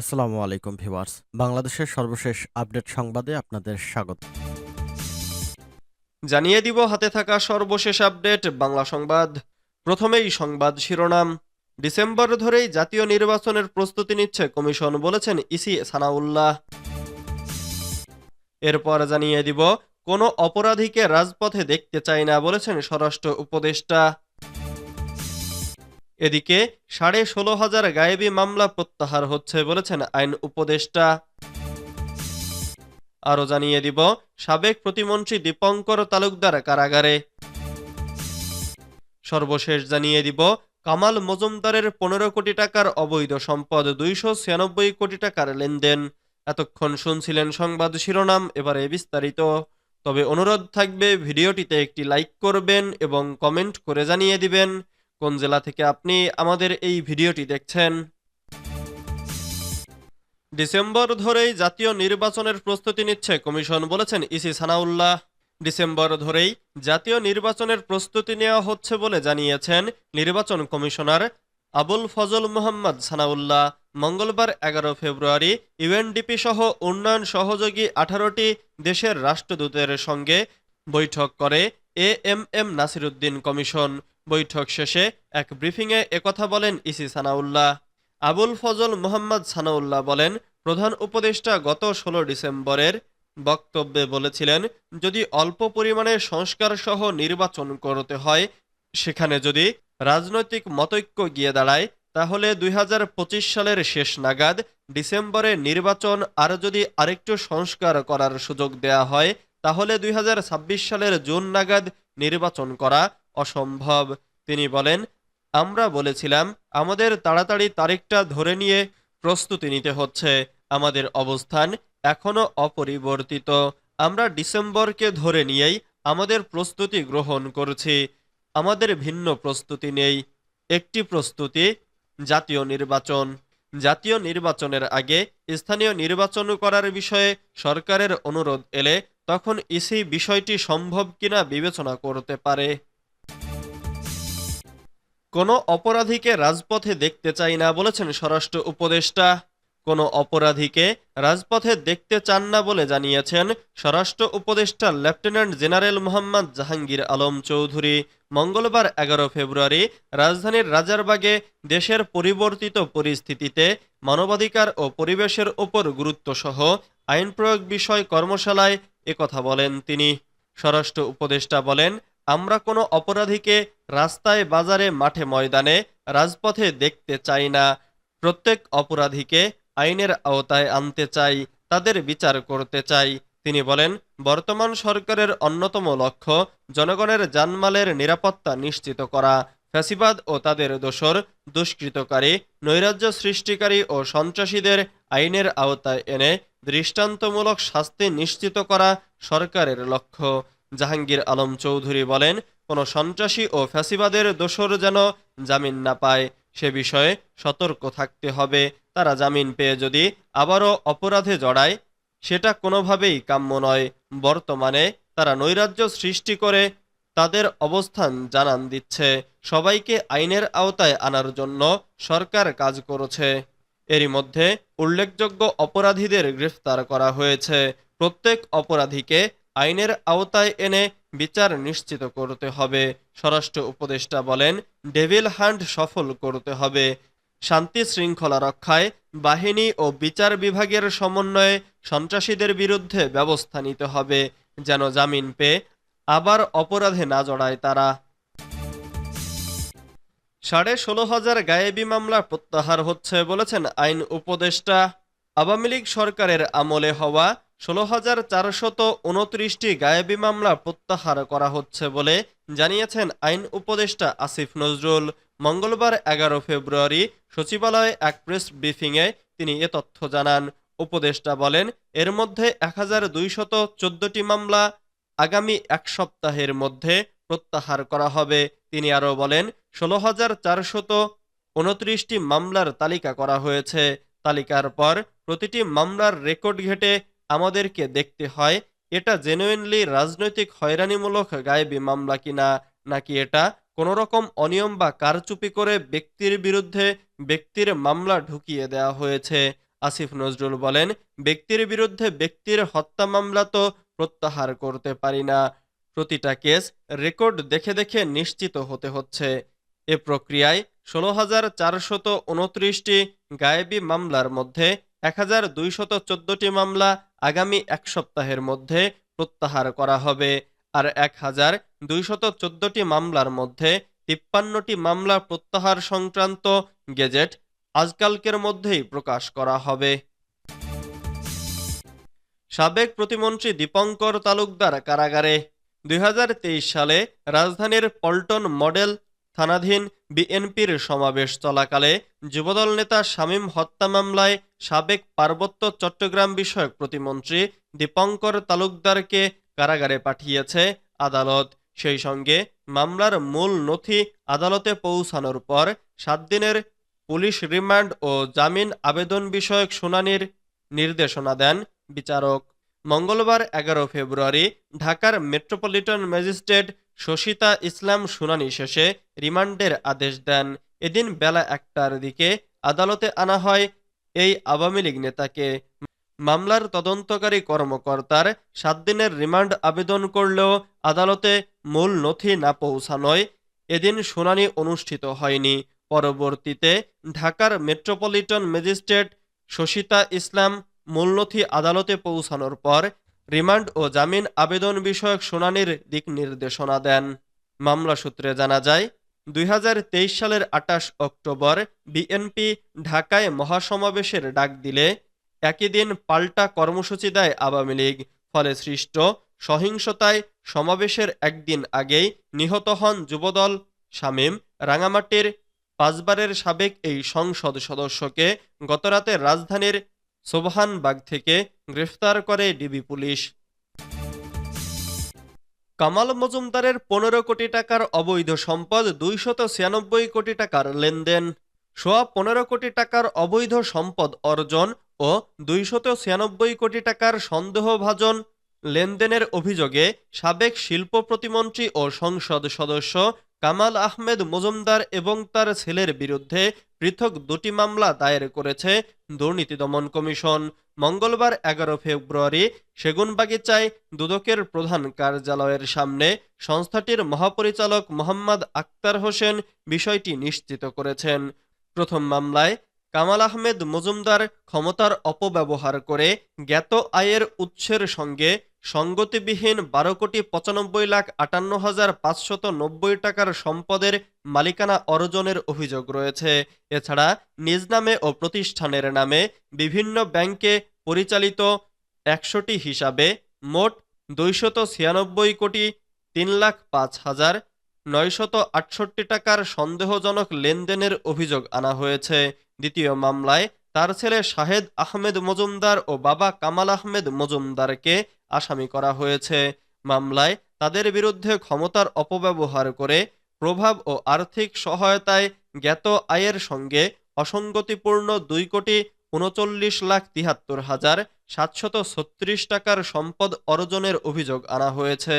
আসসালামু আলাইকুম ভিউয়ার্স। বাংলাদেশের সর্বশেষ আপডেট সংবাদে আপনাদের স্বাগত। জানিয়ে দিব, হাতে থাকা সর্বশেষ আপডেট, বাংলা সংবাদ। প্রথমেই সংবাদ শিরোনাম। ডিসেম্বর ধরেই জাতীয় নির্বাচনের প্রস্তুতি নিচ্ছে কমিশন, বলেছেন ইসি সানাউল্লাহ। এরপর জানিয়ে দিব, কোনো অপরাধীকে রাজপথে দেখতে চাই না, বলেছেন স্বরাষ্ট্র উপদেষ্টা। এদিকে সাড়ে ষোলো হাজার গায়েবী মামলা প্রত্যাহার হচ্ছে বলেছেন আইন উপদেষ্টা। আরও জানিয়ে দিব, সাবেক প্রতিমন্ত্রী দীপঙ্কর তালুকদার কারাগারে। সর্বশেষ জানিয়ে দিব, কামাল মজুমদারের পনেরো কোটি টাকার অবৈধ সম্পদ দুইশো ছিয়ানব্বই কোটি টাকার লেনদেন। এতক্ষণ শুনছিলেন সংবাদ শিরোনাম, এবারে বিস্তারিত। তবে অনুরোধ থাকবে, ভিডিওটিতে একটি লাইক করবেন এবং কমেন্ট করে জানিয়ে দিবেন। কোন জেলা থেকে আপনি আমাদের এই ভিডিওটি দেখছেন? ডিসেম্বর ধরেই জাতীয় নির্বাচনের প্রস্তুতি নিচ্ছে কমিশন, বলেছেন ইসি সানাউল্লাহ। ডিসেম্বর ধরেই জাতীয় নির্বাচনের প্রস্তুতি নেওয়া হচ্ছে বলে জানিয়েছেন নির্বাচন কমিশনার আবুল ফজল মোহাম্মদ সানাউল্লাহ। মঙ্গলবার এগারো ফেব্রুয়ারি ইউএনডিপি সহ উন্নয়ন সহযোগী আঠারোটি দেশের রাষ্ট্রদূতের সঙ্গে বৈঠক করে A M M Nasiruddin commission. বৈঠক শেষে এক ব্রিফিংয়ে একথা বলেন ইসি সানাউল্লাহ। আবুল ফজল মোহাম্মদ সানাউল্লাহ বলেন, প্রধান উপদেষ্টা গত ষোলো ডিসেম্বরের বক্তব্যে বলেছিলেন, যদি অল্প পরিমাণে সংস্কার সহ নির্বাচন করতে হয়, সেখানে যদি রাজনৈতিক মতৈক্য গিয়ে দাঁড়ায়, তাহলে দুই হাজার পঁচিশ সালের শেষ নাগাদ ডিসেম্বরে নির্বাচন আর যদি আরেকটু সংস্কার করার সুযোগ দেয়া হয়, তাহলে দুই হাজার ছাব্বিশ সালের জুন নাগাদ নির্বাচন করা অসম্ভব। তিনি বলেন, আমরা বলেছিলাম, আমাদের তাড়াতাড়ি তারিখটা ধরে নিয়ে প্রস্তুতি নিতে হচ্ছে। আমাদের অবস্থান এখনও অপরিবর্তিত। আমরা ডিসেম্বরকে ধরে নিয়েই আমাদের প্রস্তুতি গ্রহণ করছি। আমাদের ভিন্ন প্রস্তুতি নেই। একটি প্রস্তুতি জাতীয় নির্বাচন। জাতীয় নির্বাচনের আগে স্থানীয় নির্বাচন করার বিষয়ে সরকারের অনুরোধ এলে তখন ইসি বিষয়টি সম্ভব কিনা বিবেচনা করতে পারে। কোনো অপরাধীকে রাজপথে দেখতে চাই না বলেছেন স্বরাষ্ট্র উপদেষ্টা। কোনো অপরাধীকে রাজপথে দেখতে চান না বলে জানিয়েছেন স্বরাষ্ট্র উপদেষ্টা লেফটেন্যান্ট জেনারেল মোহাম্মদ জাহাঙ্গীর আলম চৌধুরী। মঙ্গলবার এগারো ফেব্রুয়ারি রাজধানীর রাজারবাগে দেশের পরিবর্তিত পরিস্থিতিতে মানবাধিকার ও পরিবেশের ওপর গুরুত্বসহ আইন প্রয়োগ বিষয় কর্মশালায় একথা বলেন তিনি। স্বরাষ্ট্র উপদেষ্টা বলেন আমরা কোনো অপরাধীকে রাস্তায়, বাজারে, মাঠে, ময়দানে, রাজপথে দেখতে চাই না। প্রত্যেক অপরাধীকে আইনের আওতায় আনতে চাই, তাদের বিচার করতে চাই। তিনি বলেন, বর্তমান সরকারের অন্যতম লক্ষ্য জনগণের জানমালের নিরাপত্তা নিশ্চিত করা। ফ্যাসিবাদ ও তাদের দোসর দুষ্কৃতকারী, নৈরাজ্য সৃষ্টিকারী ও সন্ত্রাসীদের আইনের আওতায় এনে দৃষ্টান্তমূলক শাস্তি নিশ্চিত করা সরকারের লক্ষ্য। জাহাঙ্গীর আলম চৌধুরী বলেন, কোনো সন্ত্রাসী ও ফ্যাসিবাদের দোসর যেন জামিন না পায়, সে বিষয়ে সতর্ক থাকতে হবে। তারা জামিন পেয়ে যদি আবারও অপরাধে জড়ায়, সেটা কোনোভাবেই কাম্য নয়। বর্তমানে তারা নৈরাজ্য সৃষ্টি করে তাদের অবস্থান জানান দিচ্ছে। সবাইকে আইনের আওতায় আনার জন্য সরকার কাজ করেছে। এরই মধ্যে উল্লেখযোগ্য অপরাধীদের গ্রেফতার করা হয়েছে। প্রত্যেক অপরাধীকে আইনের আওতায় এনে বিচার নিশ্চিত করতে হবে, স্বরাষ্ট্র উপদেষ্টা বলেন। ডেভিল হান্ট সফল করতে হবে। শান্তি শৃঙ্খলা রক্ষায় বাহিনী ও বিচার বিভাগের সমন্বয়ে সন্ত্রাসীদের বিরুদ্ধে ব্যবস্থা নিতে হবে, যেন জামিন পেয়ে আবার অপরাধে না জড়ায় তারা। সাড়ে ষোলো হাজার গায়েবী মামলা প্রত্যাহার হচ্ছে বলেছেন আইন উপদেষ্টা। আওয়ামী লীগ সরকারের আমলে হওয়া ষোলো হাজার চারশত উনত্রিশটি গায়েবী মামলা প্রত্যাহার করা হচ্ছে বলে জানিয়েছেন আইন উপদেষ্টা আসিফ নজরুল। মঙ্গলবার এগারো ফেব্রুয়ারি সচিবালয়ে এক প্রেস ব্রিফিংয়ে তিনি এ তথ্য জানান। উপদেষ্টা বলেন, এর মধ্যে এক হাজার দুইশত চোদ্দটি মামলা আগামী এক সপ্তাহের মধ্যে প্রত্যাহার করা হবে। তিনি আরও বলেন, ষোলো হাজার চারশত উনত্রিশটি মামলার তালিকা করা হয়েছে। তালিকার পর প্রতিটি মামলার রেকর্ড ঘেটে আমাদেরকে দেখতে হয়, এটা জেনুইনলি রাজনৈতিক হয়রানিমূলক গায়েবী মামলা কিনা নাকি এটা কোনো রকম অনিয়ম বা কারচুপি করে ব্যক্তির বিরুদ্ধে ব্যক্তির মামলা ঢুকিয়ে দেওয়া হয়েছে? আসিফ নজরুল বলেন, ব্যক্তির বিরুদ্ধে ব্যক্তির হত্যা মামলা তো প্রত্যাহার করতে পারি না। প্রতিটা কেস রেকর্ড দেখে দেখে নিশ্চিত হতে হচ্ছে। এ প্রক্রিয়ায় ষোলো হাজার চারশত উনত্রিশটি গায়েবী মামলার মধ্যে এক হাজার দুইশত চোদ্দটি মামলা আগামী এক সপ্তাহের মধ্যে প্রত্যাহার করা হবে। আর এক হাজার দুইশত চোদ্দটি মামলার মধ্যে তিপ্পান্নটি মামলা প্রত্যাহার সংক্রান্ত গেজেট আজকালকের মধ্যেই প্রকাশ করা হবে। সাবেক প্রতিমন্ত্রী দীপঙ্কর তালুকদার কারাগারে দুই হাজার তেইশ সালে রাজধানীর পল্টন মডেল থানাধীন বিএনপির সমাবেশ চলাকালে যুবদল নেতা শামীম হত্যা মামলায় সাবেক পার্বত্য চট্টগ্রাম বিষয়ক প্রতিমন্ত্রী দীপঙ্কর তালুকদারকে কারাগারে পাঠিয়েছে আদালত। সেই সঙ্গে মামলার মূল নথি আদালতে পৌঁছানোর পর সাত দিনের পুলিশ রিমান্ড ও জামিন আবেদন বিষয়ক শুনানির নির্দেশনা দেন বিচারক। মঙ্গলবার এগারো ফেব্রুয়ারি ঢাকার মেট্রোপলিটন ম্যাজিস্ট্রেট শশিতা ইসলাম শুনানি শেষে রিমান্ডের আদেশ দেন। এদিন বেলা একটার দিকে আদালতে আনা হয় এই আওয়ামী লীগ নেতাকে মামলার তদন্তকারী কর্মকর্তার সাত দিনের রিমান্ড আবেদন করলেও আদালতে মূল নথি না পৌঁছানোয় এদিন শুনানি অনুষ্ঠিত হয়নি। পরবর্তীতে ঢাকার মেট্রোপলিটন ম্যাজিস্ট্রেট শশিতা ইসলাম মূলনথি আদালতে পৌঁছানোর পর রিমান্ড ও জামিন আবেদন বিষয়ক শুনানির দিক নির্দেশনা দেন। মামলা সূত্রে জানা যায় দুই হাজার তেইশ সালের আটাশ অক্টোবর বিএনপি ঢাকায় মহাসমাবেশের ডাক দিলে একই দিন পাল্টা কর্মসূচি দেয় আওয়ামী লীগ। ফলে সৃষ্ট সহিংসতায় সমাবেশের একদিন আগেই নিহত হন যুবদল শামীম। রাঙামাটির পাঁচবারের সাবেক এই সংসদ সদস্যকে গতরাতে রাজধানীর সোবহানবাগ থেকে গ্রেফতার করে ডিবি পুলিশ। কামাল মজুমদারের পনেরো কোটি টাকার অবৈধ সম্পদ দুইশত ছিয়ানব্বই কোটি টাকার লেনদেন। সোয়া পনেরো কোটি টাকার অবৈধ সম্পদ অর্জন ও দুইশত ছিয়ানব্বই কোটি টাকার সন্দেহভাজন লেনদেনের অভিযোগে সাবেক শিল্প প্রতিমন্ত্রী ও সংসদ সদস্য কামাল আহমেদ মজুমদার এবং তার ছেলের বিরুদ্ধে পৃথক দুটি মামলা দায়ের করেছে দুর্নীতি দমন কমিশন। মঙ্গলবার এগারো ফেব্রুয়ারি সেগুনবাগিচায় দুদকের প্রধান কার্যালয়ের সামনে সংস্থাটির মহাপরিচালক মোহাম্মদ আক্তার হোসেন বিষয়টি নিশ্চিত করেছেন। প্রথম মামলায় কামাল আহমেদ মজুমদার ক্ষমতার অপব্যবহার করে জ্ঞাত আয়ের উৎসের সঙ্গে সঙ্গতিবিহীন বারো কোটি পঁচানব্বই লাখ আটান্ন হাজার পাঁচশত নব্বই টাকার সম্পদের মালিকানা অর্জনের অভিযোগ রয়েছে। এছাড়া নিজ নামে ও প্রতিষ্ঠানের নামে বিভিন্ন ব্যাংকে পরিচালিত একশোটি হিসাবে মোট দুইশত ছিয়ানব্বই কোটি তিন লাখ পাঁচ হাজার নয়শত আটষট্টি টাকার সন্দেহজনক লেনদেনের অভিযোগ আনা হয়েছে। দ্বিতীয় মামলায় তার ছেলে শাহেদ আহমেদ মজুমদার ও বাবা কামাল আহমেদ মজুমদারকে আসামি করা হয়েছে। মামলায় তাদের বিরুদ্ধে ক্ষমতার অপব্যবহার করে প্রভাব ও আর্থিক সহায়তায় জ্ঞাত আয়ের সঙ্গে অসঙ্গতিপূর্ণ দুই কোটি উনচল্লিশ লাখ তিহাত্তর হাজার সাতশত ছত্রিশ টাকার সম্পদ অর্জনের অভিযোগ আনা হয়েছে।